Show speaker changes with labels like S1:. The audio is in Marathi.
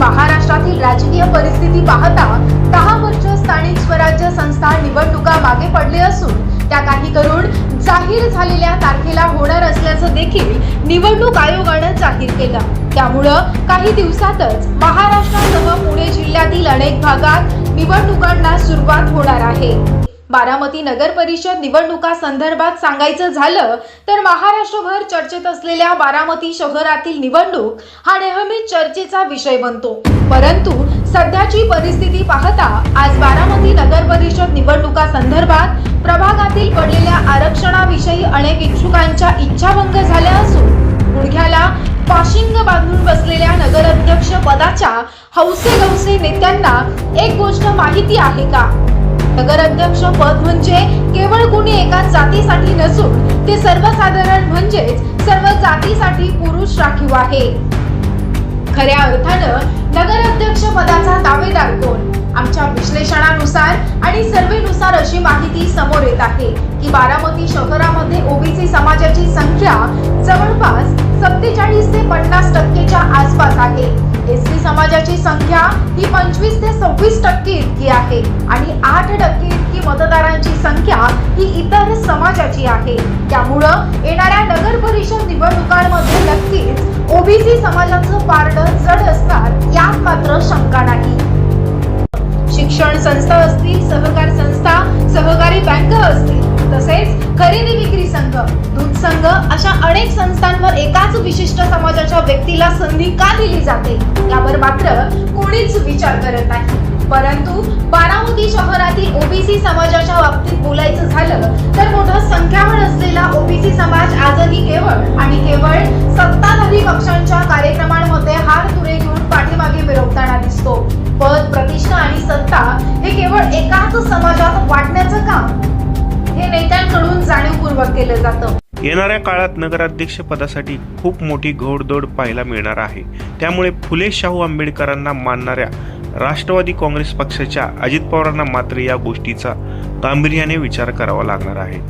S1: महाराष्ट्रातील राजकीय परिस्थिती पाहता दहा वर्ष स्थानिक स्वराज्य संस्था निवडणुका मागे पडले असून त्या काही करून जाहीर झालेल्या तारखेला होणार असल्याचं देखील निवडणूक आयोगानं जाहीर केलं. त्यामुळं काही दिवसातच महाराष्ट्रासह पुणे जिल्ह्यातील अनेक भागात निवडणुकांना सुरुवात होणार आहे. बारामती नगर परिषद निवडणुका संदर्भात सांगायचं झालं तर महाराष्ट्रभर चर्चेत असलेल्या बारामती शहरातील निवडणूक हा नेहमी चर्चेचा विषय बनतो. परंतु सध्याची परिस्थिती पाहता आज बारामती नगर परिषद निवडणुका संदर्भात प्रभागातील पडलेल्या आरक्षणाविषयी अनेक इच्छुकांच्या इच्छाभंग झाल्या असून गुडघ्याला पाशिंग बांधून बसलेल्या नगराध्यक्ष पदाच्या हौसे गौसे नेत्यांना एक गोष्ट माहिती आहे का? नगराध्यक्ष पद म्हणजे केवळ कुणी एका जातीसाठी नसून ते सर्वसाधारण म्हणजेच सर्व जातीसाठी पुरुष राखीव आहे. खऱ्या अर्थानं नगराध्यक्ष पदाचा दावेदार कोण? आमच्या विश्लेषणानुसार आणि सर्वेनुसार अशी माहिती समोर येत आहे की बारामती शहरामध्ये ओबीसी समाजाची संख्या जवळपास सत्तेचाळीस ते पन्नास टक्केच्या आसपास आहे. एसटी समाजाची संख्या ही पंचवीस ते सव्वीस टक्के इतकी आहे. आणि आठ टक्के इतकी मतदारांची संख्या ही इतर समाजाची आहे. त्यामुळं येणाऱ्या नगर परिषद निवडणुकांमध्ये नक्कीच ओबीसी समाजाचं पारड जड असणार यात मात्र शंका नाही. शिक्षण संस्था असतील सहकार संस्था सहकारी बँक असतील तसेच खरेदी विक्री संघ दूध संघ अशा अनेक संस्थांवर एकाच विशिष्ट समाजाच्या व्यक्तीला संधी का दिली जाते? मात्र कोणीच विचार करत नाही. परंतु बारामती शहरातील ओबीसी समाजाच्या बाबतीत बोलायचं झालं तर मोठं संख्यावर असलेला ओबीसी समाज आजही केवळ आणि केवळ सत्ताधारी पक्षांच्या कार्यक्रमांमध्ये हार तुरे घेऊन पाठीमागे मिरवताना दिसतो. पद प्रतिष्ठा आणि सत्ता हे केवळ एकाच समाजात वाटण्याचं काम हे नेत्यांकडून जाणीवपूर्वक केलं जातं.
S2: येणाऱ्या काळात नगराध्यक्ष पदासाठी खूप मोठी घोडदौड पाहायला मिळणार आहे. त्यामुळे फुले शाहू आंबेडकरांना मानणाऱ्या राष्ट्रवादी काँग्रेस पक्षाच्या अजित पवारांना मात्र या गोष्टीचा गांभीर्याने विचार करावा लागणार आहे.